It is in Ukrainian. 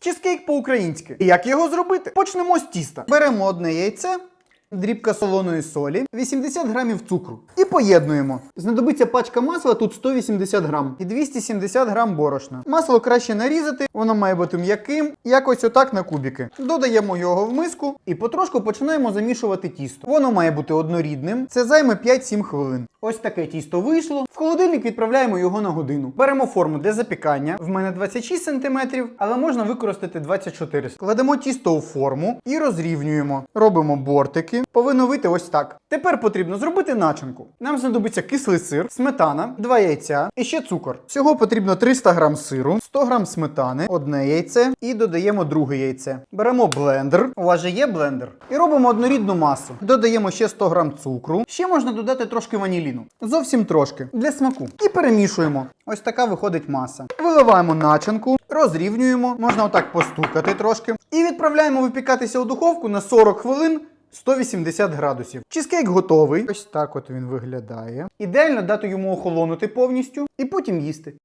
Чизкейк по-українськи. І як його зробити? Почнемо з тіста. Беремо одне яйце. Дрібка солоної солі, 80 грамів цукру. І поєднуємо. Знадобиться пачка масла, тут 180 грам. І 270 грам борошна. Масло краще нарізати, воно має бути м'яким, якось отак на кубики. Додаємо його в миску і потрошку починаємо замішувати тісто. Воно має бути однорідним. Це займе 5-7 хвилин. Ось таке тісто вийшло. В холодильник відправляємо його на годину. Беремо форму для запікання. В мене 26 см, але можна використати 24 см. Кладемо тісто у форму і розрівнюємо. Робимо бортики. Повинно вийти ось так. Тепер потрібно зробити начинку. Нам знадобиться кислий сир, сметана, 2 яйця і ще цукор. Всього потрібно 300 грам сиру, 100 грам сметани, одне яйце і додаємо друге яйце. Беремо блендер. У вас же є блендер. І робимо однорідну масу. Додаємо ще 100 грам цукру. Ще можна додати трошки ваніліну. Зовсім трошки для смаку. І перемішуємо. Ось така виходить маса. Виливаємо начинку, розрівнюємо, можна отак постукати трошки. І відправляємо випікатися у духовку на 40 хвилин. 180 градусів. Чизкейк готовий. Ось так от він виглядає. Ідеально дати йому охолонути повністю і потім їсти.